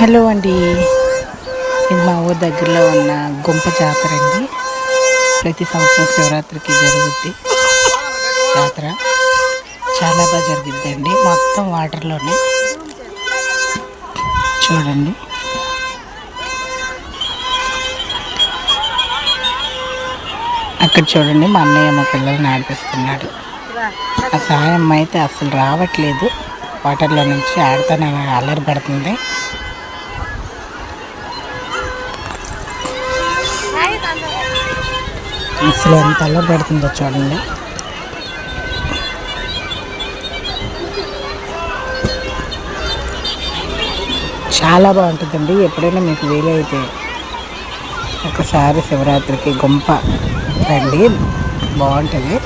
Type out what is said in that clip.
Hello అండి. ఇది మా ఊరి దగ్గరలో ఉన్న గుంప జాతర అండి. ప్రతి సంవత్సరం శివరాత్రికి జరుగుద్ది జాతర. చాలా బాగా జరుగుద్దండి. మొత్తం వాటర్లోనే. చూడండి. అక్కడ చూడండి మా అన్నయ్య మా పిల్లల్ని ఆడిపిస్తున్నాడు. ఆ సాయమ్మ అయితే అసలు రావట్లేదు. వాటర్లో నుంచి ఆడతానని అల్లరి పడుతుంది. అసలు ఎంత అల్లరి పెడుతుందో చూడండి. చాలా బాగుంటుందండి. ఎప్పుడైనా మీకు వీలైతే ఒకసారి శివరాత్రికి గుంప రండి. బాగుంటుంది.